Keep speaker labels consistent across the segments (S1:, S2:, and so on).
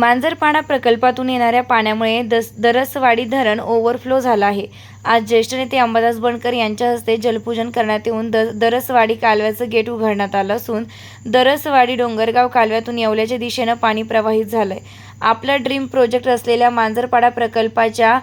S1: मांजरपाडा प्रकल्पातून येणाऱ्या पाण्यामुळे दस दरसवाडी धरण ओव्हरफ्लो झालं आहे. आज ज्येष्ठ नेते अंबादास बनकर यांच्या हस्ते जलपूजन करण्यात येऊन द दरसवाडी कालव्याचं गेट उघडण्यात आलं असून दरसवाडी डोंगरगाव कालव्यातून येवल्याच्या दिशेनं पाणी प्रवाहित झालं आहे आपला ड्रीम प्रोजेक्ट असलेल्या मांजरपाडा प्रकल्पाच्या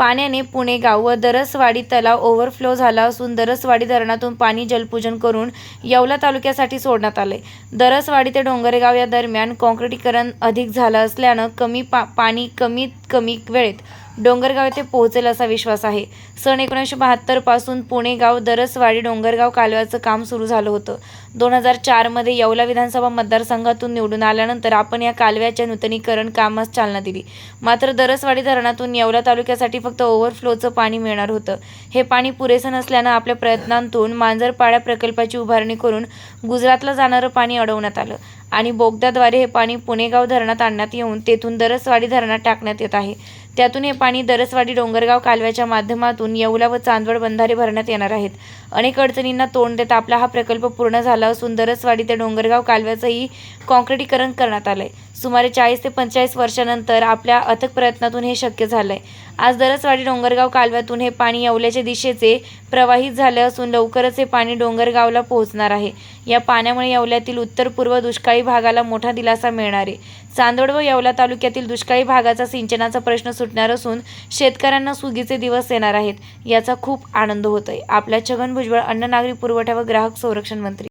S1: पाण्याने पुणे गाव व दरसवाडी तलाव ओव्हरफ्लो झाला असून दरसवाडी धरणातून पाणी जलपूजन करून येवला तालुक्यासाठी सोडण्यात आले. दरसवाडी ते डोंगरेगाव या दरम्यान काँक्रिटीकरण अधिक झालं असल्यानं कमी पा पाणी कमी कमी वेळेत डोंगरगाव येथे पोहोचेल असा विश्वास आहे. सन एकोणीसशे बहात्तरपासून पुणे गाव दरसवाडी डोंगरगाव कालव्याचं काम सुरू झालं होतं. दोन हजार चारमध्ये येवला विधानसभा मतदारसंघातून निवडून आल्यानंतर आपण या कालव्याच्या नूतनीकरण कामास चालना दिली. मात्र दरसवाडी धरणातून येवला तालुक्यासाठी फक्त ओव्हरफ्लोचं पाणी मिळणार होतं. हे पाणी पुरेसं नसल्यानं आपल्या प्रयत्नांतून मांजरपाड्या प्रकल्पाची उभारणी करून गुजरातला जाणारं पाणी अडवण्यात आलं. आणि बोगद्याद्वारे हे पाणी पुणेगाव धरणात आणण्यात येऊन तेथून दरसवाडी धरणात टाकण्यात येत आहे. त्यातून हे पाणी दरसवाडी डोंगरगाव कालव्याच्या माध्यमातून येवला व चांदवड बंधारे भरण्यात येणार आहेत. अनेक अडचणींना तोंड देत आपला हा प्रकल्प पूर्ण झाला असून दरसवाडी ते डोंगरगाव कालव्याचंही कॉन्क्रिटीकरण करण्यात आलं आहे सुमारे चाळीस ते पंचेचाळीस वर्षानंतर आपल्या अथक प्रयत्नातून हे शक्य झालं आहे आज दरसवाडी डोंगरगाव कालव्यातून हे पाणी येवल्याच्या दिशेचे प्रवाहित झाले असून लवकरच हे पाणी डोंगरगावला पोहोचणार आहे. या पाण्यामुळे येवल्यातील उत्तर पूर्व दुष्काळी भागाला मोठा दिलासा मिळणार आहे. चांदवड व येवला तालुक्यातील दुष्काळी भागाचा सिंचनाचा प्रश्न सुटणार असून शेतकऱ्यांना सुगीचे दिवस येणार आहेत. याचा खूप आनंद होतोय. आपल्या छगन भुजबळ अन्न नागरी पुरवठा व ग्राहक संरक्षण मंत्री